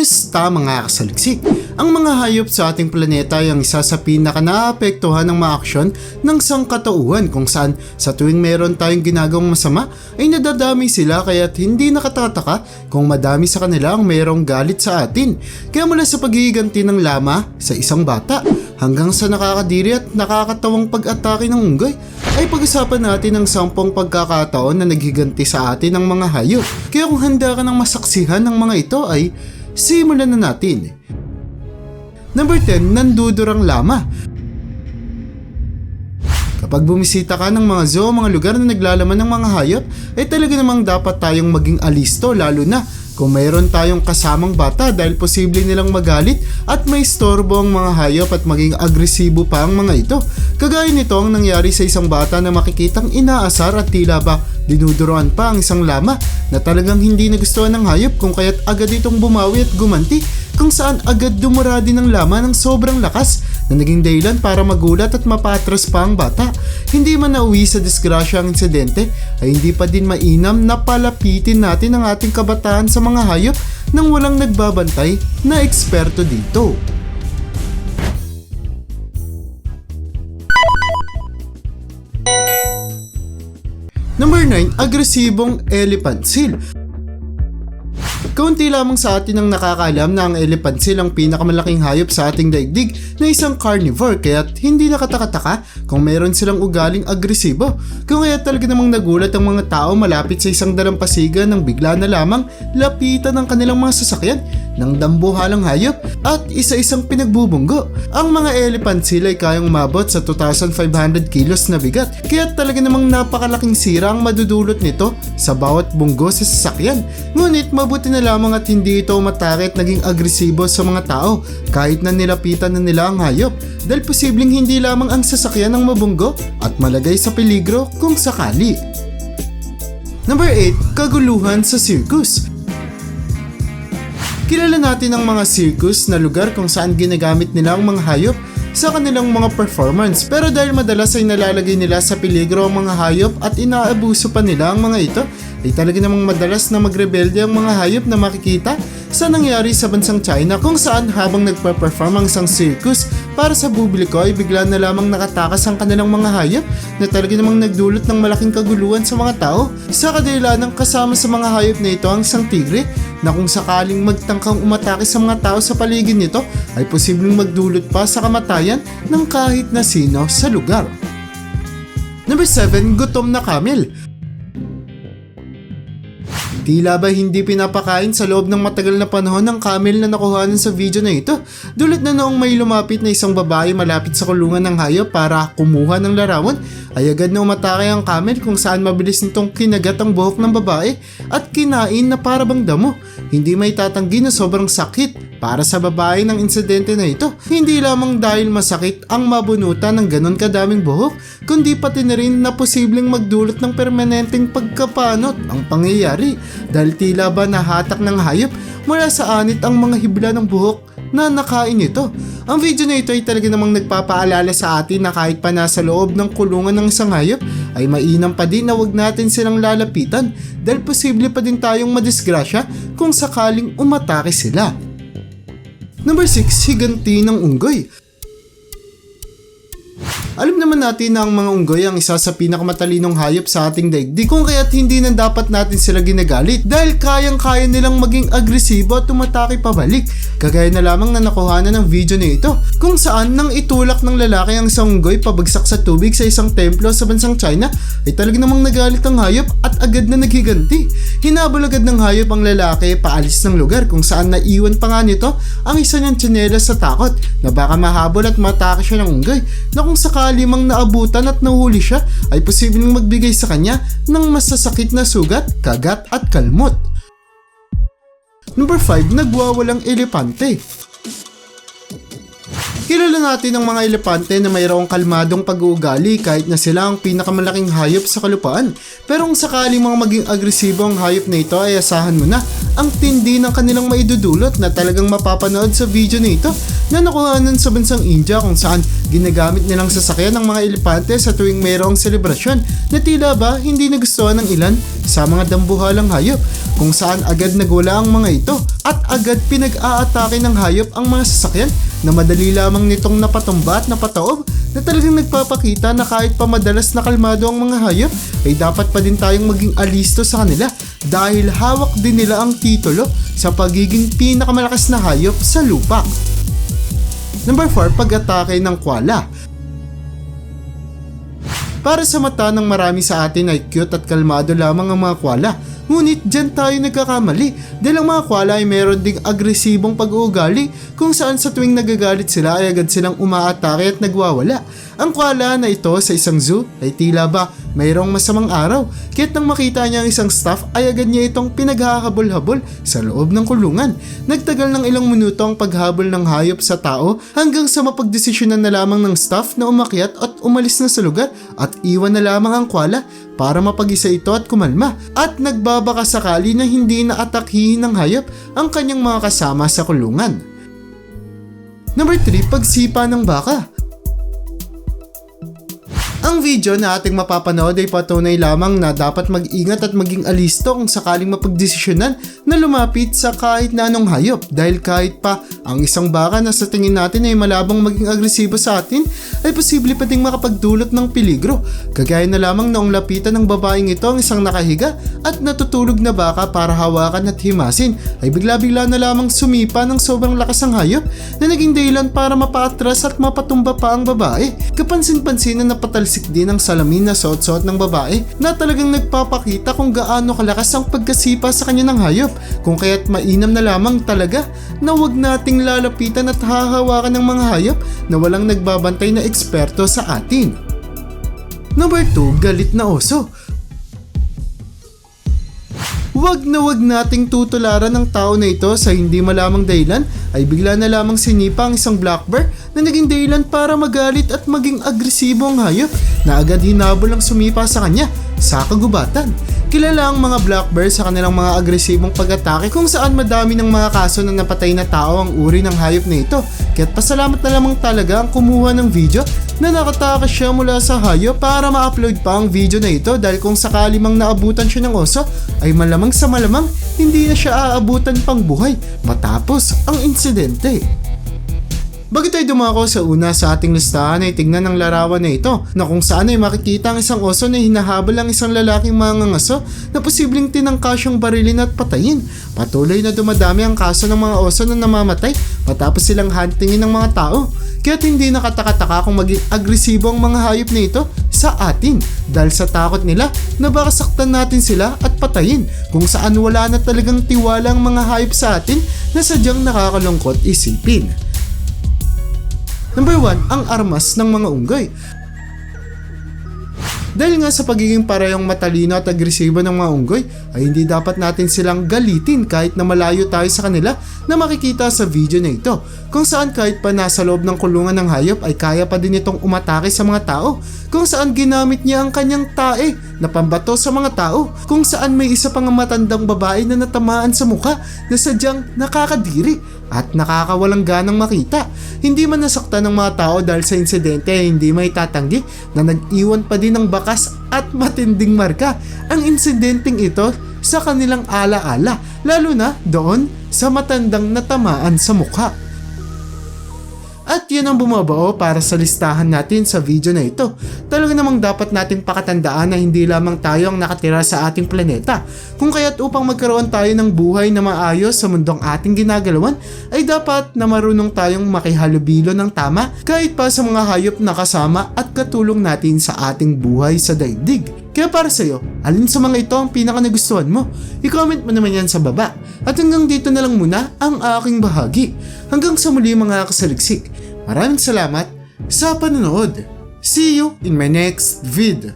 Kumusta mga kasaliksik? Ang mga hayop sa ating planeta ay ang isa sa pinaka ng mga aksyon ng sangkatauhan kung saan sa tuwing meron tayong ginagawang masama ay nadadami sila kaya't hindi nakatataka kung madami sa kanila ang mayroong galit sa atin. Kaya mula sa paghihiganti ng lama sa isang bata hanggang sa nakakadiri at nakakatawang pag-atake ng unggoy ay pag-usapan natin ang sampung pagkakataon na naghiganti sa atin ng mga hayop. Kaya kung handa ka ng masaksihan ng mga ito ay simulan na natin. Number 10, nandudurang lama. Kapag bumisita ka ng mga zoo, mga lugar na naglalaman ng mga hayop, ay talaga namang dapat tayong maging alisto lalo na kung mayroon tayong kasamang bata dahil posible nilang magalit at may istorbo ang mga hayop at maging agresibo pa ang mga ito. Kagaya nito ang nangyari sa isang bata na makikitang inaasar at tila ba dinuduroan pa ang isang lama na talagang hindi nagustuhan ng hayop kung kaya't agad itong bumawi at gumanti kung saan agad dumura din ang lama ng sobrang lakas na naging dahilan para magulat at mapatras pa ang bata. Hindi man nauwi sa disgrasya ang insidente ay hindi pa din mainam na palapitin natin ang ating kabataan sa mga hayop nang walang nagbabantay na eksperto dito. Number 9, agresibong elephant seal. Kaunti lamang sa atin ang nakakaalam na ang elephant seal ang pinakamalaking hayop sa ating daigdig na isang carnivore kaya't hindi nakatakataka kung meron silang ugaling agresibo. Kung kaya talaga namang nagulat ang mga tao malapit sa isang dalampasigan nang bigla na lamang lapitan ng kanilang mga sasakyan ng dambuhalang hayop at isa-isang pinagbubunggo. Ang mga elephant seal ay kayang umabot sa 2,500 kilos na bigat kaya talaga namang napakalaking sira ang madudulot nito sa bawat bunggo sa sasakyan. Ngunit mabuti na lamang at hindi ito umatake at naging agresibo sa mga tao kahit na nilapitan na nila ang hayop dahil posibleng hindi lamang ang sasakyan ang mabunggo at malagay sa peligro kung sakali. Number 8, kaguluhan sa circus. Kilala natin ang mga circus na lugar kung saan ginagamit nila ang mga hayop sa kanilang mga performance pero dahil madalas ay nalalagay nila sa peligro ang mga hayop at inaabuso pa nila ang mga ito ay talaga namang madalas na magrebelde ang mga hayop na makikita sa nangyari sa bansang China kung saan habang nagpa-perform ang isang circus para sa publiko ay bigla na lamang nakatakas ang kanilang mga hayop na talaga namang nagdulot ng malaking kaguluhan sa mga tao. Sa kadahilan ng kasama sa mga hayop na ito ang isang tigre na kung sakaling magtangkang umatake sa mga tao sa paligid nito ay posibleng magdulot pa sa kamatayan ng kahit na sino sa lugar. Number 7, gutom na camel. Tila ba hindi pinapakain sa loob ng matagal na panahon ng camel na nakuhanan sa video na ito? Dulot na noong may lumapit na isang babae malapit sa kulungan ng hayop para kumuha ng larawan, ay agad na umatake ang camel kung saan mabilis nitong kinagat ang buhok ng babae at kinain na parabang damo. Hindi may tatanggi na sobrang sakit para sa babae ng insidente na ito. Hindi lamang dahil masakit ang mabunutan ng ganon kadaming buhok, kundi pati na rin na posibleng magdulot ng permanenteng pagkapanot ang pangyayari dahil tila ba nahatak ng hayop mula sa anit ang mga hibla ng buhok na nakain ito. Ang video na ito ay talaga namang nagpapaalala sa atin na kahit pa nasa loob ng kulungan ng isang hayop ay mainam pa din na wag natin silang lalapitan dahil posible pa din tayong madisgrasya kung sakaling umatake sila. Number 6, higanti ng unggoy. Alam naman natin na ang mga unggoy ang isa sa pinakamatalinong hayop sa ating daigdig kung kaya't hindi na dapat natin sila ginagalit dahil kayang-kaya nilang maging agresibo at tumatake pabalik. Kagaya na lamang na nakuhanan ng video na ito kung saan nang itulak ng lalaki ang isang unggoy pabagsak sa tubig sa isang templo sa bansang China ay talaga namang nagalit ang hayop at agad na naghiganti. Hinabol agad ng hayop ang lalaki paalis ng lugar kung saan naiwan pa nga nito ang isa niyang tsinelas sa takot na baka mahabol at matake siya ng unggoy na kung sakali mang naabutan at nahuli siya ay posibleng magbigay sa kanya ng masasakit na sugat, kagat at kalmot. Number 5, nagwawalang elepante. Kilala natin ang mga elepante na mayroong kalmadong pag-uugali kahit na sila ang pinakamalaking hayop sa kalupaan. Pero kung sakaling mga maging agresibo ang hayop na ito ay asahan mo na ang tindi ng kanilang maidudulot na talagang mapapanood sa video na ito na nakuhanan sa bansang India kung saan ginagamit nilang sasakyan ng mga elepante sa tuwing mayroong selebrasyon na tila ba hindi nagustuhan ng ilan sa mga dambuhalang hayop kung saan agad nagwala ang mga ito at agad pinag-aatake ng hayop ang mga sasakyan na madali lamang nitong napatumba at napataob na talagang nagpapakita na kahit pa madalas na kalmado ang mga hayop ay dapat pa din tayong maging alisto sa kanila dahil hawak din nila ang titulo sa pagiging pinakamalakas na hayop sa lupa. Number 4, pag-atake ng kwala. Para sa mata ng marami sa atin ay cute at kalmado lamang ang mga kwala. Ngunit dyan tayo nagkakamali dahil ang mga kwala ay meron ding agresibong pag-uugali kung saan sa tuwing nagagalit sila ay agad silang umaatake at nagwawala. Ang kwala na ito sa isang zoo ay tila ba mayroong masamang araw kaya't nang makita niya ang isang staff ay agad niya itong pinaghahabol-habol sa loob ng kulungan. Nagtagal ng ilang minuto ang paghabol ng hayop sa tao hanggang sa mapagdesisyonan na lamang ng staff na umakyat at umalis na sa lugar at iwan na lamang ang kwala para mapag-isa ito at kumalma at nagbabaka sakali na hindi na atakhihin ng hayop ang kanyang mga kasama sa kulungan. Number 3, pagsipa ng baka. Ang video na ating mapapanood ay patunay lamang na dapat mag-ingat at maging alisto kung sakaling mapagdesisyonan na lumapit sa kahit na anong hayop dahil kahit pa ang isang baka na sa tingin natin ay malabang maging agresibo sa atin ay posible pa ding makapagdulot ng peligro. Kagaya na lamang noong lapitan ng babaeng ito ang isang nakahiga at natutulog na baka para hawakan at himasin ay bigla-bigla na lamang sumipa ng sobrang lakas ang hayop na naging dahilan para mapaatras at mapatumba pa ang babae. Kapansin-pansin na napatalsik din ang salamin na suot-suot ng babae na talagang nagpapakita kung gaano kalakas ang pagkasipa sa kanya ng hayop kung kaya't mainam na lamang talaga na wag nating lalapitan at hahawakan ng mga hayop na walang nagbabantay na eksperto sa atin. Number 2, galit na oso. Huwag na wag nating tutularan ng tao na ito sa hindi malamang dahilan ay bigla na lamang sinipa ang isang black bear na naging dahilan para magalit at maging agresibo ang hayop na agad hinabol ang sumipa sa kanya sa kagubatan. Kilala ang mga black bear sa kanilang mga agresibong pag-atake kung saan madami ng mga kaso na napatay na tao ang uri ng hayop na ito. Kaya't pasalamat na lamang talaga ang kumuha ng video na nakatakas siya mula sa hayop para ma-upload pa ang video na ito dahil kung sakali mang naabutan siya ng oso ay malamang sa malamang hindi na siya aabutan pang buhay matapos ang insidente. Bago tayo dumako sa una sa ating listahan ay tignan ang larawan na ito na kung saan ay makikita ang isang oso na hinahabol ang isang lalaking mangangaso na posibleng tinangka siyang barilin at patayin. Patuloy na dumadami ang kaso ng mga oso na namamatay matapos silang huntingin ng mga tao. Kaya't hindi nakataka-taka kung maging agresibo ang mga hayop na ito sa atin dahil sa takot nila na baka saktan natin sila at patayin kung saan wala na talagang tiwala ang mga hayop sa atin na sadyang nakakalungkot isipin. Number 1, ang armas ng mga unggoy. Dahil nga sa pagiging parehong matalino at agresibo ng mga unggoy, ay hindi dapat natin silang galitin kahit na malayo tayo sa kanila na makikita sa video na ito. Kung saan kahit pa nasa loob ng kulungan ng hayop ay kaya pa din itong umatake sa mga tao. Kung saan ginamit niya ang kanyang tae na pambato sa mga tao. Kung saan may isa pang matandang babae na natamaan sa muka na sadyang nakakadiri at nakakawalang ganang makita. Hindi man nasaktan ng mga tao dahil sa insidente ay hindi may tatanggi na nag-iwan pa din ng bakas at matinding marka ang insidenteng ito sa kanilang alaala lalo na doon sa matandang natamaan sa mukha. At yun ang bumabao para sa listahan natin sa video na ito. Talaga namang dapat nating pakatandaan na hindi lamang tayo ang nakatira sa ating planeta. Kung kaya't upang magkaroon tayo ng buhay na maayos sa mundong ating ginagalawan, ay dapat na marunong tayong makihalubilo ng tama kahit pa sa mga hayop na kasama at katulong natin sa ating buhay sa daigdig. Kaya para sa'yo, alin sa mga ito ang pinaka nagustuhan mo? I-comment mo naman yan sa baba. At hanggang dito na lang muna ang aking bahagi. Hanggang sa muli mga kasaliksik. Maraming salamat sa panonood. See you in my next vid.